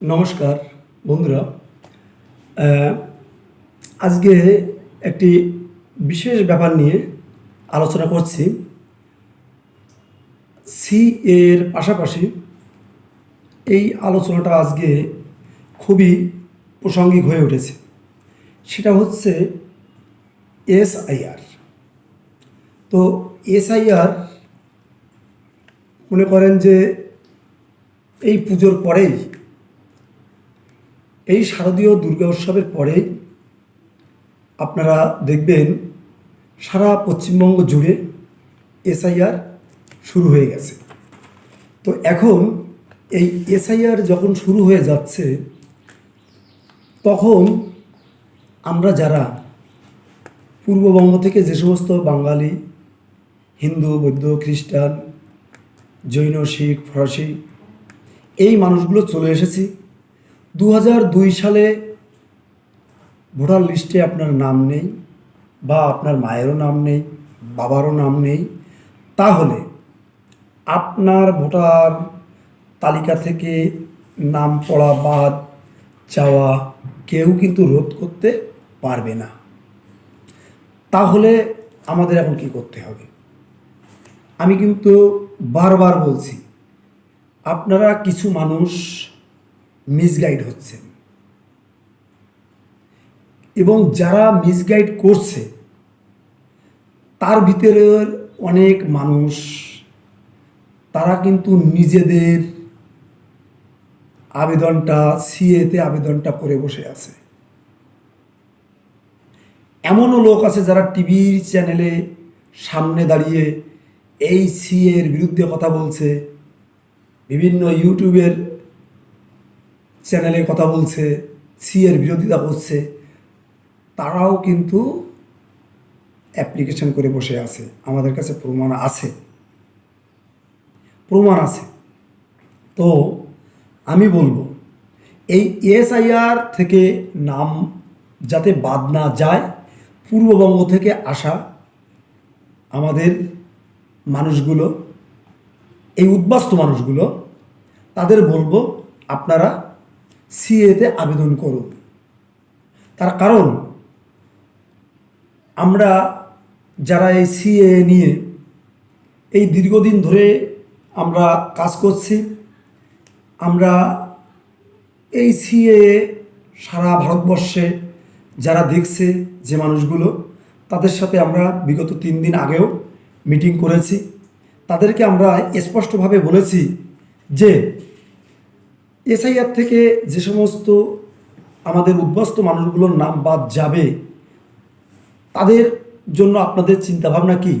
নমস্কার, বন্ধুরা। আজকে একটি বিশেষ ব্যাপার নিয়ে আলোচনা করছি। সি এর পাশাপাশি এই আলোচনাটা আজকে খুবই প্রাসঙ্গিক হয়ে উঠেছে। সেটা হচ্ছে এসআইআর তো এসআইআর মনে করেন যে এই পুজোর পরেই এই শারদীয় দুর্গা উৎসবের পরেই আপনারা দেখবেন সারা পশ্চিমবঙ্গ জুড়ে এসআইআর শুরু হয়ে গেছে। তো এখন এই এসআইআর যখন শুরু হয়ে যাচ্ছে, তখন আমরা যারা পূর্ববঙ্গ থেকে যে সমস্ত বাঙালি, হিন্দু, বৌদ্ধ, খ্রিস্টান, জৈন, শিখ, ফরাসি, এই মানুষগুলো চলে এসেছি দু সালে ভোটার লিস্টে আপনার নাম নেই বা আপনার মায়েরও নাম নেই, বাবারও নাম নেই, তাহলে আপনার ভোটার তালিকা থেকে নাম পড়া বাদ চাওয়া কেউ কিন্তু রোধ করতে পারবে না। তাহলে আমাদের এখন কি করতে হবে? আমি কিন্তু বারবার বলছি, আপনারা কিছু মানুষ মিসগাইড হচ্ছে এবং যারা মিসগাইড করছে, তার ভিতরের অনেক মানুষ, তারা কিন্তু নিজেদের আবেদনটা, সিএতে আবেদনটা করে বসে আছে। এমনও লোক আছে যারা টিভির চ্যানেলে সামনে দাঁড়িয়ে এই সিএর বিরুদ্ধে কথা বলছে, বিভিন্ন ইউটিউবের চ্যানেলে কথা বলছে সিএর বিরোধিতা করছে, তারাও কিন্তু অ্যাপ্লিকেশন করে বসে আছে। আমাদের কাছে প্রমাণ আছে। প্রমাণ আছে। তো আমি বলব, এই এসআইআর থেকে নাম যাতে বাদ না যায়, পূর্ববঙ্গ থেকে আসা আমাদের মানুষগুলো, এই উদ্বাস্ত মানুষগুলো, তাদের বলব আপনারা সিএতে আবেদন করুন। তার কারণ, আমরা যারা এই সিএ নিয়ে এই দীর্ঘদিন ধরে আমরা কাজ করছি, আমরা এই সিএ সারা ভারতবর্ষে যারা দেখছে যে মানুষগুলো, তাদের সাথে আমরা বিগত তিন দিন আগেও মিটিং করেছি। তাদেরকে আমরা স্পষ্টভাবে বলেছি যে এসআইআর থেকে যে সমস্ত আমাদের উদ্বাস্ত মানুষগুলোর নাম বাদ যাবে, তাদের জন্য আপনাদের চিন্তাভাবনা কি?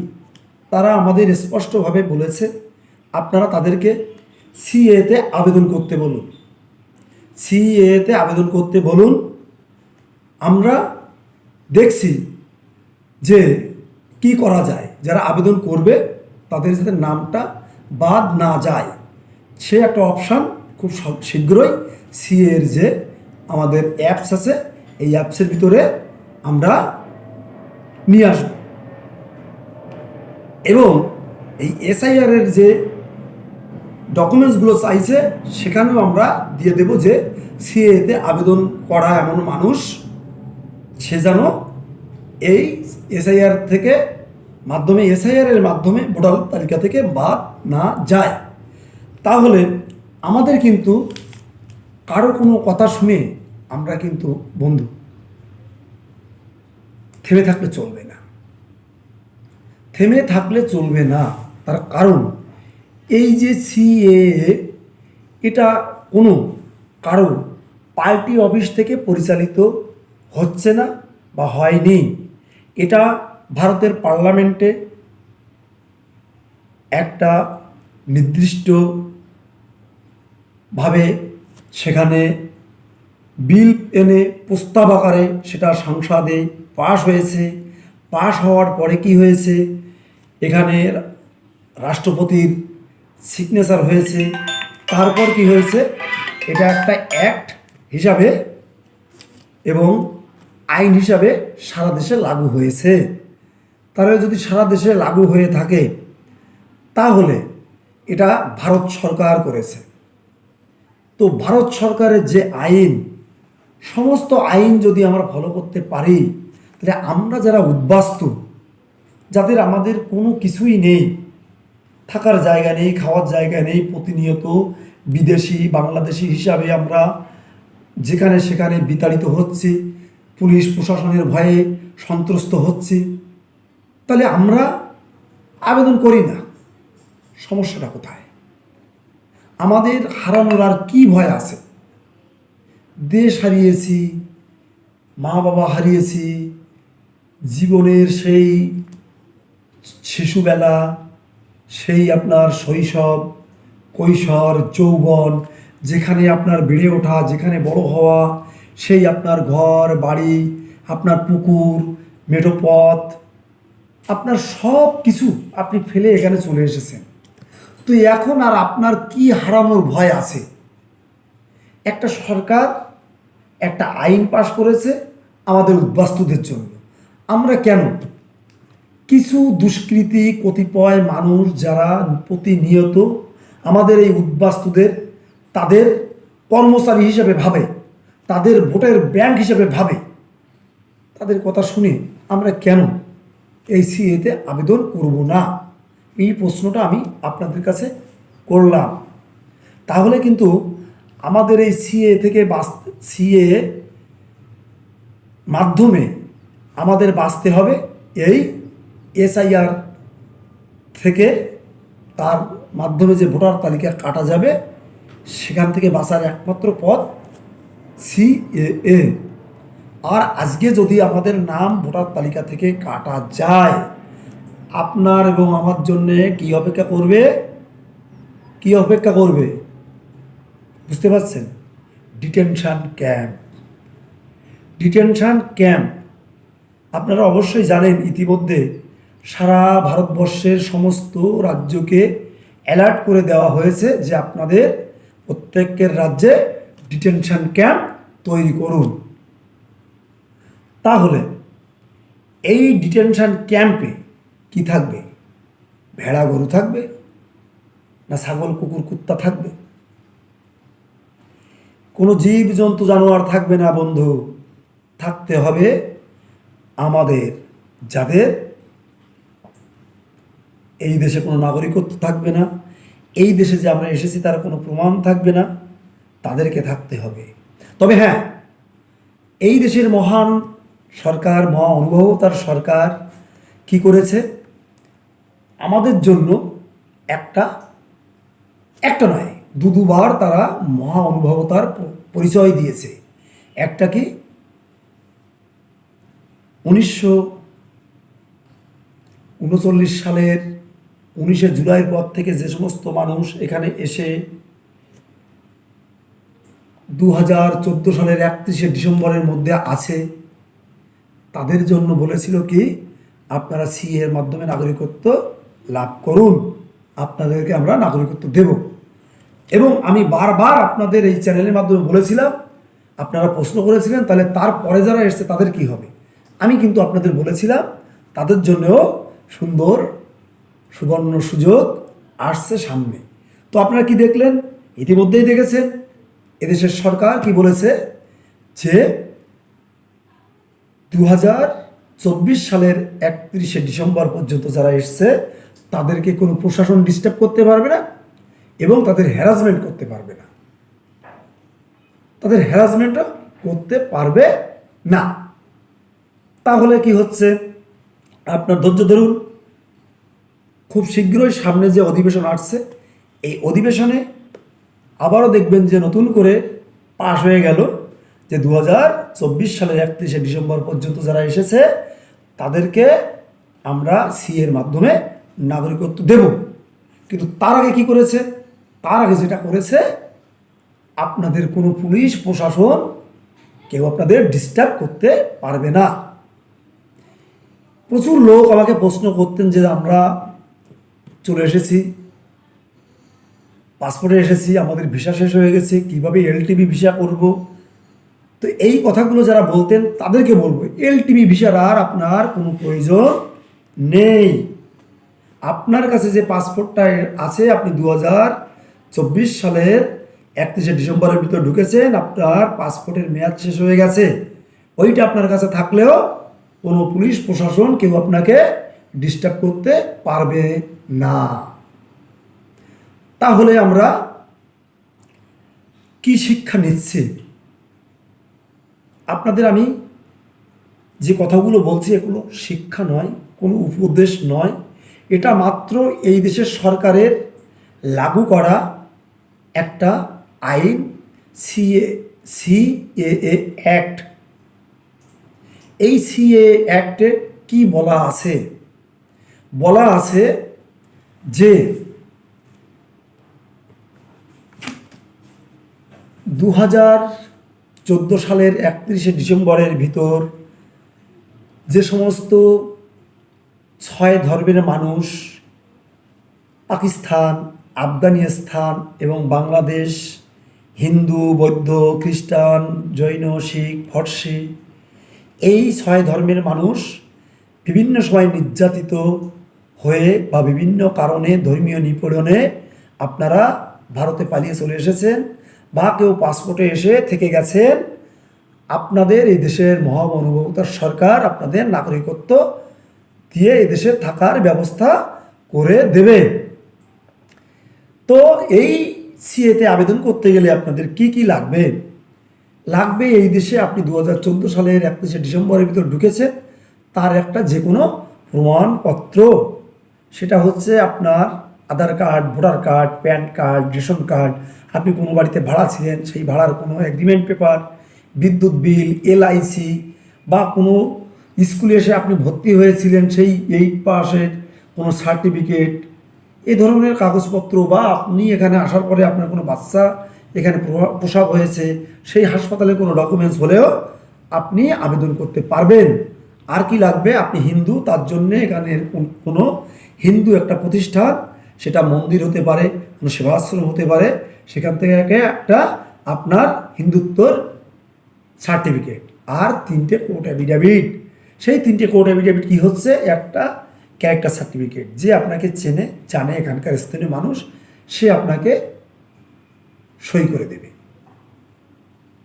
তারা আমাদের স্পষ্টভাবে বলেছে, আপনারা তাদেরকে সিএতে আবেদন করতে বলুন। সিএতে আবেদন করতে বলুন, আমরা দেখছি যে কি করা যায়। যারা আবেদন করবে, তাদের যাতে নামটা বাদ না যায়। সে একটা অপশান খুব শীঘ্রই সিএর যে আমাদের অ্যাপস আছে, এই অ্যাপসের ভিতরে আমরা নিয়ে আসব। এবং এই এসআইআর এর যে ডকুমেন্টসগুলো চাইছে, সেখানেও আমরা দিয়ে দেব যে সিএতে আবেদন করা এমন মানুষ, সে যেন এই এসআইআর থেকে মাধ্যমে এসআইআর এর মাধ্যমে ভোটার তালিকা থেকে বাদ না যায়। তাহলে আমাদের কিন্তু কারও কোনো কথা শুনে আমরা কিন্তু বন্ধু। থেমে থাকলে চলবে না। থেমে থাকলে চলবে না, তার কারণ এই যে সিএ এটা কোনো কারও পার্টি অফিস থেকে পরিচালিত হচ্ছে না বা হয়নি। এটা ভারতের পার্লামেন্টে একটা নির্দিষ্ট ভাবে সেখানে বিল এনে প্রস্তাব আকারে সেটা সংসদে পাশ হয়েছে। পাশ হওয়ার পরে কি হয়েছে? এখানে রাষ্ট্রপতির সিগনেচার হয়েছে। তারপর কি হয়েছে? এটা একটা অ্যাক্ট হিসাবে এবং আইন হিসাবে সারা দেশে লাগু হয়েছে। তাহলে যদি সারা দেশে লাগু হয়ে থাকে, তাহলে এটা ভারত সরকার করেছে। তো ভারত সরকারের যে আইন, সমস্ত আইন যদি আমরা ফলো করতে পারি, তাহলে আমরা যারা উদ্বাস্তু, যাদের আমাদের কোনো কিছুই নেই, থাকার জায়গা নেই, খাওয়ার জায়গা নেই, প্রতিনিয়ত বিদেশি, বাংলাদেশি হিসাবে আমরা যেখানে সেখানে বিতাড়িত হচ্ছি, পুলিশ প্রশাসনের ভয়ে সন্ত্রস্ত হচ্ছি, তাহলে আমরা আবেদন করি না। সমস্যাটা কোথায়? আমাদের হারানোর আর কি ভয় আছে? দেশ হারিয়েছি, মা বাবা হারিয়েছি, জীবনের সেই শিশুবেলা, সেই আপনার শৈশব, কৈশোর, যৌবন, যেখানে আপনার বেড়ে ওঠা, যেখানে বড় হওয়া, সেই আপনার ঘর, বাড়ি, আপনার পুকুর, মেঠো পথ, আপনার সব কিছু আপনি ফেলে এখানে চলে এসেছেন। তো এখন আর আপনার কি হারানোর ভয় আছে? একটা সরকার একটা আইন পাশ করেছে আমাদের উদ্বাস্তুদের জন্য। আমরা কেন? কিছু দুষ্কৃতী, কতিপয় মানুষ যারা প্রতিনিয়ত আমাদের এই উদ্বাস্তুদের তাদের কর্মচারী হিসেবে ভাবে, তাদের ভোটের ব্যাংক হিসেবে ভাবে, তাদের কথা শুনে আমরা কেন এই সিএতে আবেদন করব না? এই প্রশ্নটা আমি আপনাদের কাছে করলাম। তাহলে কিন্তু আমাদের এই সিএ থেকে বাঁচ সিএ মাধ্যমে আমাদের বাঁচতে হবে এই এসআইআর থেকে তার মাধ্যমে যে ভোটার তালিকা কাটা যাবে, সেখান থেকে বাঁচার একমাত্র পথ সিএএ আর আজকে যদি আমাদের নাম ভোটার তালিকা থেকে কাটা যায় আপনার এবং আমার জন্যে কি অপেক্ষা করবে? কি অপেক্ষা করবে? বুঝতে পারছেন? ডিটেনশান ক্যাম্প ডিটেনশান ক্যাম্প আপনারা অবশ্যই জানেন ইতিমধ্যে সারা ভারতবর্ষের সমস্ত রাজ্যকে অ্যালার্ট করে দেওয়া হয়েছে যে আপনাদের প্রত্যেকের রাজ্যে ডিটেনশন ক্যাম্প তৈরি করুন। তাহলে এই ডিটেনশন ক্যাম্পে কি থাকবে? ভেড়া গরু থাকবে? না ছাগল, কুকুর, কুত্তা থাকবে? কোনো জীব জন্তু জানোয়ার থাকবে না বন্ধু। থাকতে হবে আমাদের, যাদের এই দেশে কোনো নাগরিকত্ব থাকবে না, এই দেশে যে আমরা এসেছি তার কোনো প্রমাণ থাকবে না, তাদেরকে থাকতে হবে। তবে হ্যাঁ এই দেশের মহান সরকার, মহা অনুভবতার সরকার কি করেছে? আমাদের জন্য একটা একটা নয় দু দুবার তারা মহা অনুভবতার পরিচয় দিয়েছে। একটা কি? উনিশশো উনচল্লিশ সালের উনিশে জুলাইয়ের পর থেকে যে সমস্ত মানুষ এখানে এসে দু হাজার চোদ্দ সালের একত্রিশে ডিসেম্বরের মধ্যে আছে, তাদের জন্য বলেছিল কি, আপনারা সি এর মাধ্যমে নাগরিকত্ব লাভ করুন, আপনাদেরকে আমরা নাগরিকত্ব দেব। এবং আমি বারবার আপনাদের এই চ্যানেলের মাধ্যমে বলেছিলাম, আপনারা প্রশ্ন করেছিলেন, তাহলে তারপরে যারা এসছে তাদের কি হবে? আমি কিন্তু আপনাদের বলেছিলাম, তাদের জন্যও সুন্দর, সুবর্ণ সুযোগ আসছে সামনে। তো আপনারা কি দেখলেন? ইতিমধ্যেই দেখেছেন, এদেশের সরকার কি বলেছে? যে দু হাজার চব্বিশ সালের একত্রিশে ডিসেম্বর পর্যন্ত যারা এসছে তাদেরকে কোনো প্রশাসন ডিস্টার্ব করতে পারবে না এবং তাদের হ্যারাসমেন্ট করতে পারবে না। তাদের হ্যারাসমেন্টও করতে পারবে না। তাহলে কি হচ্ছে? আপনার ধৈর্য ধরুন। খুব শীঘ্রই সামনে যে অধিবেশন আসছে, এই অধিবেশনে আবারও দেখবেন যে নতুন করে পাশ হয়ে গেল যে দু হাজার চব্বিশ সালের একত্রিশে ডিসেম্বর পর্যন্ত যারা এসেছে, তাদেরকে আমরা সি এর মাধ্যমে নাগরিকত্ব দেব। কিন্তু তার আগে কি করেছে? তার আগে যেটা করেছে, আপনাদের কোনো পুলিশ, প্রশাসন কেউ আপনাদের ডিস্টার্ব করতে পারবে না। প্রচুর লোক আমাকে প্রশ্ন করতেন যে আমরা চলে এসেছি পাসপোর্টে এসেছি, আমাদের ভিসা শেষ হয়ে গেছে, কীভাবে এলটিবি ভিসা করব? তো এই কথাগুলো যারা বলতেন, তাদেরকে বলব এলটিবি ভিসার আর আপনার কোনো প্রয়োজন নেই। আপনার কাছে যে পাসপোর্টটা আছে, আপনি দু চব্বিশ সালের একত্রিশে ডিসেম্বরের ভিতর ঢুকেছেন, আপনার পাসপোর্টের মেয়াদ শেষ হয়ে গেছে। ওইটা আপনার কাছে থাকলেও কোনো পুলিশ, প্রশাসন কেউ আপনাকে ডিস্টার্ব করতে পারবে না। তাহলে আমরা কি শিক্ষা নিচ্ছি? আপনাদের আমি যে কথাগুলো বলছি এগুলো শিক্ষা নয়, কোনো উপদেশ নয়। এটা মাত্র এই দেশের সরকারের লাগু করা একটা আইন, সিএ, সিএএ অ্যাক্ট। এই সিএ অ্যাক্টে কি বলা আছে? বলা আছে যে দু হাজার চোদ্দ সালের একত্রিশে ডিসেম্বরের ভিতর যে সমস্ত ছয় ধর্মের মানুষ, পাকিস্তান, আফগানিস্তান এবং বাংলাদেশ, হিন্দু, বৌদ্ধ, খ্রিস্টান, জৈন, শিখ, ফর্সি, এই ছয় ধর্মের মানুষ বিভিন্ন সময় নির্যাতিত হয়ে বা বিভিন্ন কারণে ধর্মীয় নিপীড়নে আপনারা ভারতে পালিয়ে চলে এসেছেন বা কেউ পাসপোর্টে এসে থেকে গেছেন, আপনাদের এই দেশের মহামনুভবতার সরকার, আপনাদের নাগরিকত্ব দিয়ে এদেশে থাকার ব্যবস্থা করে দেবে। তো এই সিএতে আবেদন করতে গেলে আপনাদের কি কি লাগবে? লাগবে এই দেশে আপনি দু হাজার চোদ্দ সালের একত্রিশে ডিসেম্বরের ভিতর ঢুকেছেন, তার একটা যে কোনো প্রমাণপত্র। সেটা হচ্ছে আপনার Aadhaar card, voter card, PAN card, ration card. আপনি কোনো বাড়িতে ভাড়া ছিলেন, সেই ভাড়ার কোনো এগ্রিমেন্ট পেপার বিদ্যুৎ বিল এলআইসি বা কোনো স্কুলে এসে আপনি ভর্তি হয়েছিলেন সেই এইট পাসের কোনো সার্টিফিকেট এ ধরনের কাগজপত্র বা আপনি এখানে আসার পরে আপনার কোনো বাচ্চা এখানে প্রসব হয়েছে, সেই হাসপাতালে কোনো ডকুমেন্টস হলেও আপনি আবেদন করতে পারবেন। আর কি লাগবে? আপনি হিন্দু, তার জন্যে এখানে কোনো হিন্দু একটা প্রতিষ্ঠান, সেটা মন্দির হতে পারে, কোনো সেবাশ্রম হতে পারে, সেখান থেকে একটা আপনার হিন্দুত্বর সার্টিফিকেট আর তিনটে কোর্ট অ্যাফিডাভিট সেই তিনটে কোর্ট অ্যাফিডাভিট কী হচ্ছে? একটা ক্যারেক্টার সার্টিফিকেট যে আপনাকে চেনে, জানে এখানকার স্থানীয় মানুষ, সে আপনাকে সই করে দেবে।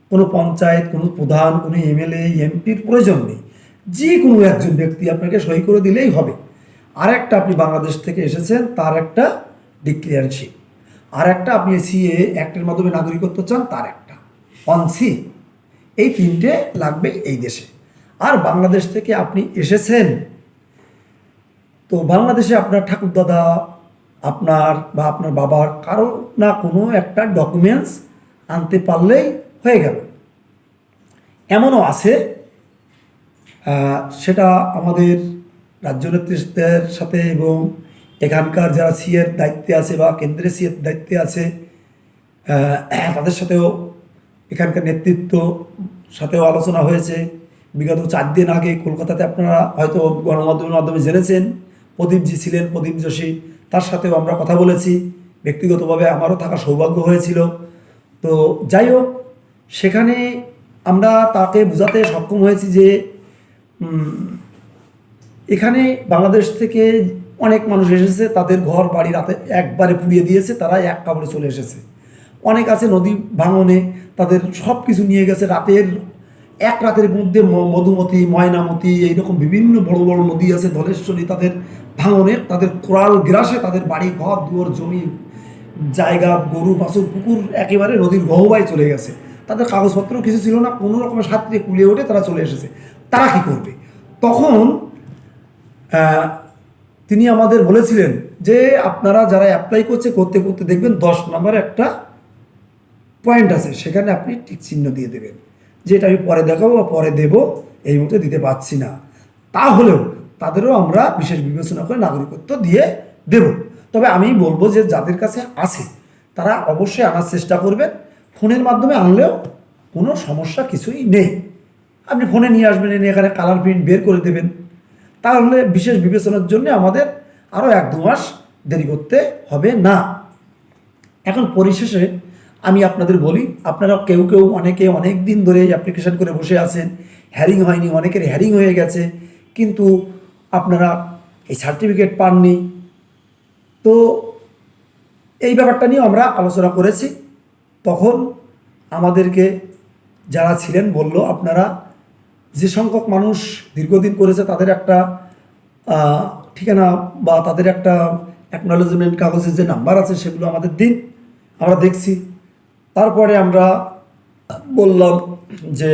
কোনো পঞ্চায়েত, কোনো প্রধান, কোনো এমএলএ, এমপির প্রয়োজন নেই। যে কোনো একজন ব্যক্তি আপনাকে সই করে দিলেই হবে। আর একটা আপনি বাংলাদেশ থেকে এসেছেন, তার একটা ডিক্লিয়ারশিপ আর একটা আপনি সিএ অ্যাক্টের মাধ্যমে নাগরিকত্ব চান, তার একটা। অন সি এই তিনটে লাগবে এই দেশে। আর বাংলাদেশ থেকে আপনি এসেছেন, তো বাংলাদেশে আপনার ঠাকুরদাদা, আপনার বা আপনার বাবার কারও না কোনো একটা ডকুমেন্টস আনতে পারলেই হয়ে গেল। এমনও আছে সেটা আমাদের রাজ্য নেতৃত্বের সাথে এবং এখানকার যারা সিএর দায়িত্বে আছে বা কেন্দ্রে সিএর দায়িত্বে আছে তাদের সাথেও এখানকার নেতৃত্ব সাথেও আলোচনা হয়েছে। বিগত চার দিন আগে কলকাতাতে আপনারা হয়তো গণমাধ্যমের মাধ্যমে জেনেছেন, প্রদীপজি ছিলেন, প্রদীপ যোশী। তার সাথেও আমরা কথা বলেছি, ব্যক্তিগতভাবে আমারও থাকা সৌভাগ্য হয়েছিল। তো যাই হোক, সেখানে আমরা তাকে বোঝাতে সক্ষম হয়েছি যে এখানে বাংলাদেশ থেকে অনেক মানুষ এসেছে, তাদের ঘর, বাড়ি রাতে একবারে পুড়িয়ে দিয়েছে, তারা এক কাপড়ে চলে এসেছে। অনেক আছে নদী ভাঙনে, তাদের সব কিছু নিয়ে গেছে, রাতের এক রাতের মধ্যে মধুমতি, ময়নামতি, এইরকম বিভিন্ন বড় বড় নদী আছে, ধলেশ্বরী, তাদের ভাঙনে, তাদের কোরাল গ্রাসে তাদের বাড়ি, ঘর, দুয়ার, জমি, জায়গা, গরু, বাছুর পুকুর একেবারে নদীর গহবায় চলে গেছে। তাদের কাগজপত্র কিছু ছিল না, কোনো রকমের সাঁতরে কুলিয়ে ওঠে তারা চলে এসেছে। তারা কি করবে? তখন তিনি আমাদের বলেছিলেন যে আপনারা যারা অ্যাপ্লাই করছে, করতে করতে দেখবেন দশ নম্বরে একটা পয়েন্ট আছে, সেখানে আপনি টিক চিহ্ন দিয়ে দেবেন। যেটা আমি পরে দেখাবো বা পরে দেব, এই মুহূর্তে দিতে পারছি না। তাহলেও তাদেরও আমরা বিশেষ বিবেচনা করে নাগরিকত্ব দিয়ে দেব। তবে আমি বলব যে যাদের কাছে আছে, তারা অবশ্যই আনার চেষ্টা করবেন। ফোনের মাধ্যমে আনলেও কোনো সমস্যা কিছুই নেই। আপনি ফোনে নিয়ে আসবেন, এনে এখানে কালার প্রিন্ট বের করে দেবেন। তাহলে বিশেষ বিবেচনার জন্য আমাদের আরও এক দু মাস দেরি করতে হবে না। এখন পরিশেষে আমি আপনাদের বলি, আপনারা কেউ কেউ অনেকে অনেক দিন ধরে অ্যাপ্লিকেশন করে বসে আছেন হ্যারিং হয়নি, অনেকের হ্যারিং হয়ে গেছে, কিন্তু আপনারা এই সার্টিফিকেট পাননি। তো এই ব্যাপারটা নিয়ে আমরা আলোচনা করেছি। তখন আমাদেরকে যারা ছিলেন বলল, আপনারা যে সংখ্যক মানুষ দীর্ঘদিন করেছে, তাদের একটা ঠিকানা বা তাদের একটা অ্যাকনোলেজমেন্ট কাগজের যে নাম্বার আছে, সেগুলো আমাদের দিন। আমরা দেখছি তারপরে আমরা বললাম যে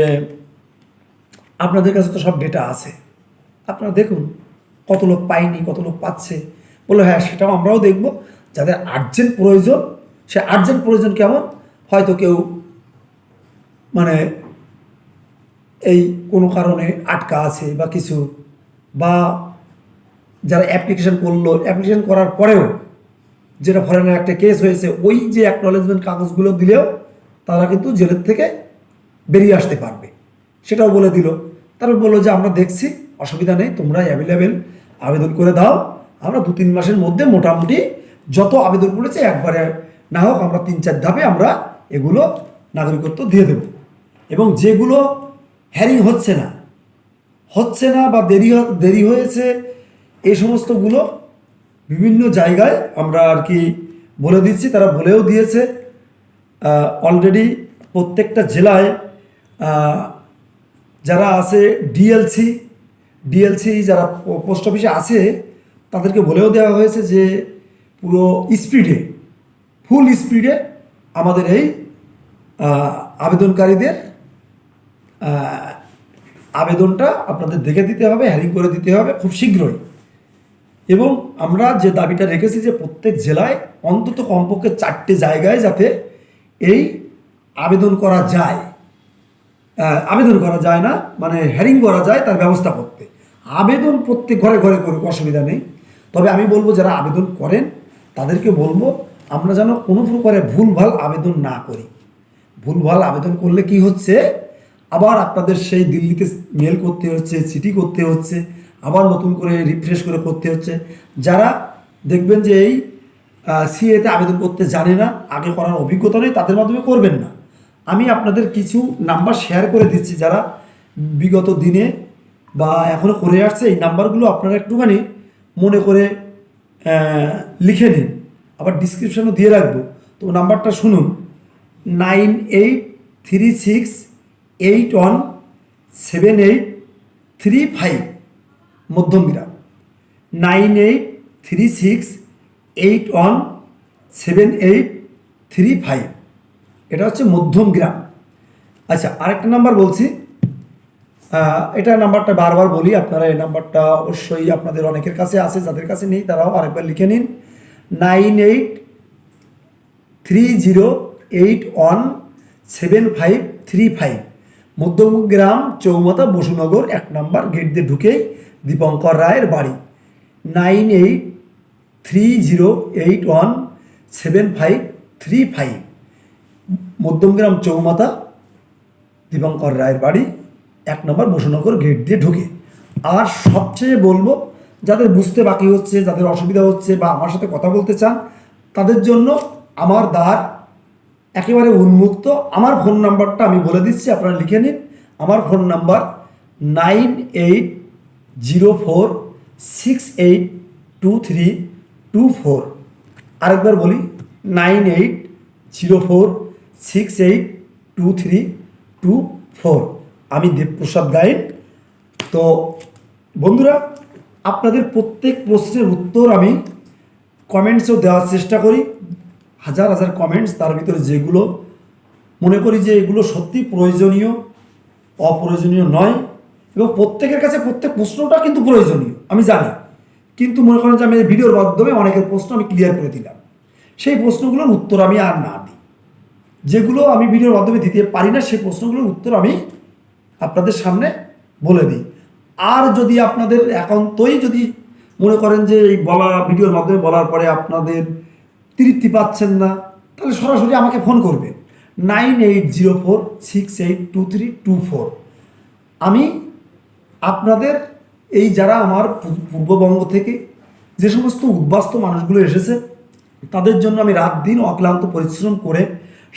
আপনাদের কাছে তো সব ডেটা আছে। আপনারা দেখুন কত লোক পায়নি, কত লোক পাচ্ছে। বলল হ্যাঁ সেটাও আমরাও দেখব। যাদের আর্জেন্ট প্রয়োজন, সে আর্জেন্ট প্রয়োজন কেমন? হয়তো কেউ মানে এই কোনো কারণে আটকা আছে বা কিছু বা যারা অ্যাপ্লিকেশন করল অ্যাপ্লিকেশন করার পরেও যেটা ফরেনের একটা কেস হয়েছে, ওই যে অ্যাকনলেজমেন্ট কাগজগুলো দিলেও তারা কিন্তু জেলের থেকে বেরিয়ে আসতে পারবে। সেটাও বলে দিল। তারপর বলল যে, আমরা দেখছি, অসুবিধা নেই তোমরা অ্যাভেলেবেল আবেদন করে দাও। আমরা দু তিন মাসের মধ্যে মোটামুটি যত আবেদন করেছে, একবারে না হোক, আমরা তিন চার ধাপে আমরা এগুলো নাগরিকত্ব দিয়ে দেব। এবং যেগুলো হ্যারিং হচ্ছে না হচ্ছে না বা দেরি দেরি হয়েছে এই সমস্তগুলো বিভিন্ন জায়গায় আমরা আর কি বলে দিচ্ছি, তারা বলেও দিয়েছে। অলরেডি প্রত্যেকটা জেলায় যারা আছে ডিএলসি ডিএলসি যারা পোস্ট অফিসে আছে, তাদেরকে বলেও দেওয়া হয়েছে যে পুরো স্পিডে ফুল স্পিডে আমাদের এই আবেদনকারীদের আবেদনটা আপনাদের দেখে দিতে হবে হ্যারিং করে দিতে হবে খুব শীঘ্রই। এবং আমরা যে দাবিটা রেখেছি যে প্রত্যেক জেলায় অন্তত কমপক্ষে চারটে জায়গায় যাতে এই আবেদন করা যায় আবেদন করা যায় না মানে হ্যারিং করা যায় তার ব্যবস্থা করতে। আবেদন প্রত্যেক ঘরে ঘরে করুক, অসুবিধা নেই। তবে আমি বলব যারা আবেদন করেন, তাদেরকে বলব আমরা যেন কোনো প্রকারে ভুলভাল আবেদন না করি। ভুলভাল আবেদন করলে কি হচ্ছে? আবার আপনাদের সেই দিল্লিতে মেল করতে হচ্ছে চিঠি করতে হচ্ছে আবার নতুন করে রিফ্রেশ করে করতে হচ্ছে। যারা দেখবেন যে এই সিএতে আবেদন করতে জানে না, আগে করার অভিজ্ঞতা নেই, তাদের মাধ্যমে করবেন না। আমি আপনাদের কিছু নাম্বার শেয়ার করে দিচ্ছি যারা বিগত দিনে বা এখনও করে আসছে, এই নাম্বারগুলো আপনারা একটুখানি মনে করে লিখে নিন। আবার ডিসক্রিপশানও দিয়ে রাখব। তো নাম্বারটা শুনুন। Nine eight three six eight one seven eight three five মধ্যম বিরাম। Nine eight three six eight one seven eight three five. এটা হচ্ছে মধ্যম গ্রাম আচ্ছা আরেকটা নাম্বার বলছি। এটা নাম্বারটা বারবার বলি, আপনারা এই নাম্বারটা অবশ্যই আপনাদের অনেকের কাছে আছে, যাদের কাছে নেই তারাও আরেকবার লিখে নিন। Nine eight three zero eight one seven five three five. Madhyamgram চৌমাথা, বসুনগর, এক নম্বর গেট দিয়ে ঢুকেই দীপঙ্কর রায়ের বাড়ি। Nine eight three zero eight one seven five three five. Madhyamgram চৌমাতা Dipankar রায়ের বাড়ি, এক নম্বর বসুনগর গেট দিয়ে ঢুকে। আর সবচেয়ে বলব, যাদের বুঝতে বাকি হচ্ছে, যাদের অসুবিধা হচ্ছে বা আমার সাথে কথা বলতে চান, তাদের জন্য আমার দ্বার একেবারে উন্মুক্ত। আমার ফোন নাম্বারটা আমি বলে দিচ্ছি, আপনারা লিখে নিন। আমার phone number nine eight zero four six eight two three two four. আরেকবার বলি, nine eight zero four six eight two three two four. আমি দেবপ্রসাদ গাইন তো বন্ধুরা, আপনাদের প্রত্যেক প্রশ্নের উত্তর আমি কমেন্টসও দেওয়ার চেষ্টা করি। হাজার হাজার কমেন্টস, তার ভিতরে যেগুলো মনে করি যে এগুলো সত্যি প্রয়োজনীয়, অপ্রয়োজনীয় নয়। এবং প্রত্যেকের কাছে প্রত্যেক প্রশ্নটা কিন্তু প্রয়োজনীয়, আমি জানি। কিন্তু মনে করেন যে আমি ভিডিওর মাধ্যমে অনেকের প্রশ্ন আমি ক্লিয়ার করে দিলাম। সেই প্রশ্নগুলোর উত্তর আমি আর না দিই। যেগুলো আমি ভিডিওর মাধ্যমে দিতে পারি না, সেই প্রশ্নগুলোর উত্তর আমি আপনাদের সামনে বলে দিই। আর যদি আপনাদের একান্তই যদি মনে করেন যে এই বলা, ভিডিওর মাধ্যমে বলার পরে আপনাদের তৃপ্তি পাচ্ছেন না, তাহলে সরাসরি আমাকে ফোন করবেন। Nine eight zero four, six eight two three two four. আমি আপনাদের এই যারা আমার পূর্ববঙ্গ থেকে যে সমস্ত উদ্বাস্ত মানুষগুলো এসেছে, তাদের জন্য আমি রাত দিন অক্লান্ত পরিশ্রম করে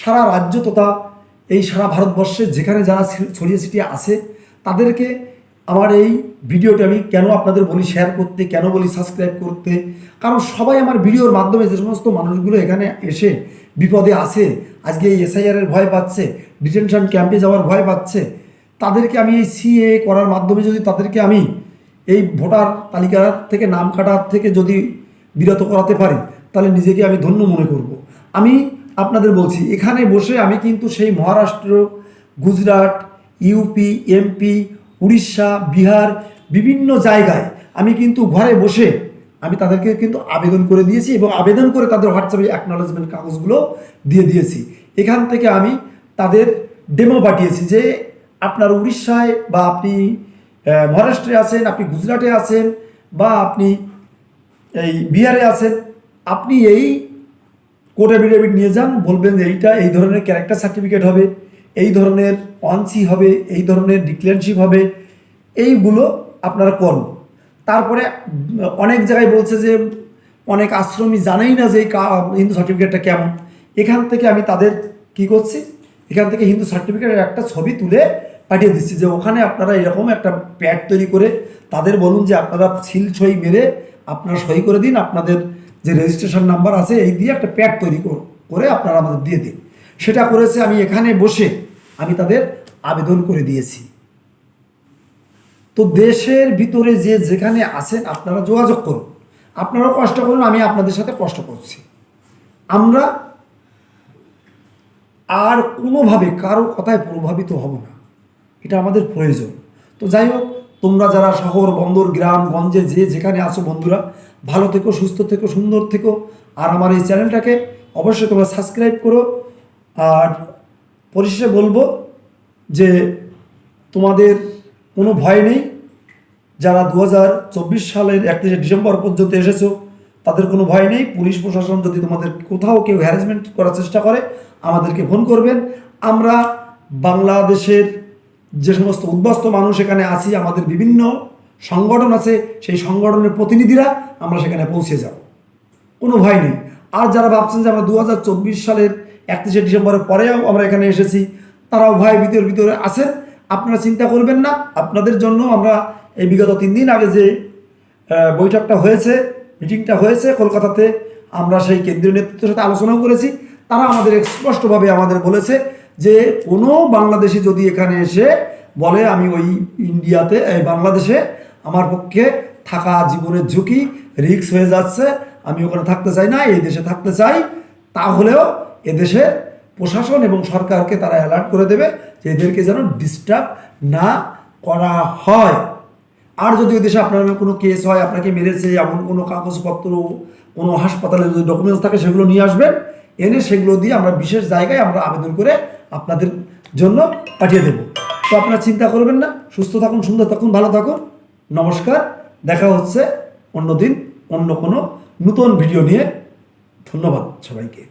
সারা রাজ্য তথা এই সারা ভারতবর্ষে যেখানে যারা ছড়িয়ে ছিটিয়ে আছে, তাদেরকে আমার এই ভিডিওটা আমি কেন আপনাদের বলি শেয়ার করতে, কেন বলি সাবস্ক্রাইব করতে? কারণ সবাই আমার ভিডিওর মাধ্যমে যে সমস্ত মানুষগুলো এখানে এসে বিপদে আছে, আজকে এই এসআইআরের ভয় পাচ্ছে ডিটেনশন ক্যাম্পে যাওয়ার ভয় পাচ্ছে তাদেরকে আমি এই সিএ করার মাধ্যমে যদি তাদেরকে আমি এই ভোটার তালিকা থেকে নাম কাটার থেকে যদি বিরত করাতে পারি, তাহলে নিজেকে আমি ধন্য মনে করব। আমি আপনাদের বলছি, এখানে বসে আমি কিন্তু সেই মহারাষ্ট্র, গুজরাট ইউপি এমপি উড়িষ্যা, বিহার বিভিন্ন জায়গায় আমি কিন্তু ঘরে বসে আমি তাদেরকে কিন্তু আবেদন করে দিয়েছি এবং আবেদন করে তাদের হোয়াটসঅ্যাপে অ্যাকনোলেজমেন্ট কাগজগুলো দিয়ে দিয়েছি। এখান থেকে আমি তাদের ডেমো পাঠিয়েছি যে আপনার উড়িষ্যায় বা আপনি মহারাষ্ট্রে আছেন, আপনি গুজরাটে আছেন বা আপনি এই বিহারে আছেন, আপনি এই কোর্ট অ্যাফিডেভিট নিয়ে যান, বলবেন যে এইটা, এই ধরনের ক্যারেক্টার সার্টিফিকেট হবে, এই ধরনের অনসি হবে, এই ধরনের ডিক্লেয়ারশিপ হবে, এইগুলো আপনারা করুন। তারপরে অনেক জায়গায় বলছে যে, অনেক আশ্রমী জানেই না যে এই হিন্দু সার্টিফিকেটটা কেমন। এখান থেকে আমি তাদের কি করছি? এখান থেকে হিন্দু সার্টিফিকেটের একটা ছবি তুলে পাঠিয়ে দিচ্ছি যে ওখানে আপনারা এরকম একটা প্যাড তৈরি করে তাদের বলুন যে আপনারা সিল সই মেরে আপনারা সই করে দিন, আপনাদের যে রেজিস্ট্রেশন নাম্বার আছে এই দিয়ে একটা প্যাড তৈরি করে আপনারা আমাদের দিয়ে দিন। সেটা করেছে আমি এখানে বসে আমি তাদের আবেদন করে দিয়েছি। তো দেশের ভিতরে যে যেখানে আছেন আপনারা যোগাযোগ করুন। আপনারাও কষ্ট করুন, আমি আপনাদের সাথে কষ্ট করছি। আমরা আর কোনোভাবে, কারও কথায় প্রভাবিত হব না। এটা আমাদের প্রয়োজন। তো যাই হোক, তোমরা যারা শহর, বন্দর, গ্রাম, গঞ্জে যে যেখানে আছো বন্ধুরা, ভালো থেকো, সুস্থ থেকো, সুন্দর থেকো। আর আমার এই চ্যানেলটাকে অবশ্যই তোমরা সাবস্ক্রাইব করো। আর পরিশেষে বলব যে তোমাদের কোনো ভয় নেই। যারা দু হাজার চব্বিশ সালের একত্রিশে ডিসেম্বর পর্যন্ত এসেছ, তাদের কোনো ভয় নেই। পুলিশ প্রশাসন যদি তোমাদের কোথাও কেউ হ্যারাসমেন্ট করার চেষ্টা করে, আমাদেরকে ফোন করবেন। আমরা বাংলাদেশের যে সমস্ত উদ্বাস্ত মানুষ এখানে আছি, আমাদের বিভিন্ন সংগঠন আছে, সেই সংগঠনের প্রতিনিধিরা আমরা সেখানে পৌঁছে যাব। কোনো ভয় নেই। আর যারা ভাবছেন যে আমরা দু হাজার চব্বিশ সালের একত্রিশে ডিসেম্বরের পরেও আমরা এখানে এসেছি, তারাও ভয় ভিতরে ভিতরে আছেন। আপনারা চিন্তা করবেন না, আপনাদের জন্য আমরা এই বিগত তিন দিন আগে যে বৈঠকটা হয়েছে, মিটিংটা হয়েছে কলকাতাতে, আমরা সেই কেন্দ্রীয় নেতৃত্বের সাথে আলোচনাও করেছি। তারা আমাদের স্পষ্টভাবে আমাদের বলেছে যে কোনো বাংলাদেশি যদি এখানে এসে বলে, আমি ওই ইন্ডিয়াতে, এই বাংলাদেশে আমার পক্ষে থাকা জীবনের ঝুঁকি, রিস্ক হয়ে যাচ্ছে, আমি ওখানে থাকতে চাই না, এই দেশে থাকতে চাই, তাহলেও এদেশের প্রশাসন এবং সরকারকে তারা অ্যালার্ট করে দেবে যে এদেরকে যেন ডিস্টার্ব না করা হয়। আর যদি ওই দেশে আপনার কোনো কেস হয়, আপনাকে মেরেছে, এমন কোনো কাগজপত্র, কোনো হাসপাতালে যদি ডকুমেন্টস থাকে, সেগুলো নিয়ে আসবেন। এনে সেগুলো দিয়ে আমরা বিশেষ জায়গায় আমরা আবেদন করে আপনাদের জন্য পাঠিয়ে দেব। তো আপনারা চিন্তা করবেন না, সুস্থ থাকুন, সুন্দর থাকুন, ভালো থাকুন। নমস্কার, দেখা হচ্ছে অন্য দিন অন্য কোনো নতুন ভিডিও নিয়ে। ধন্যবাদ সবাইকে।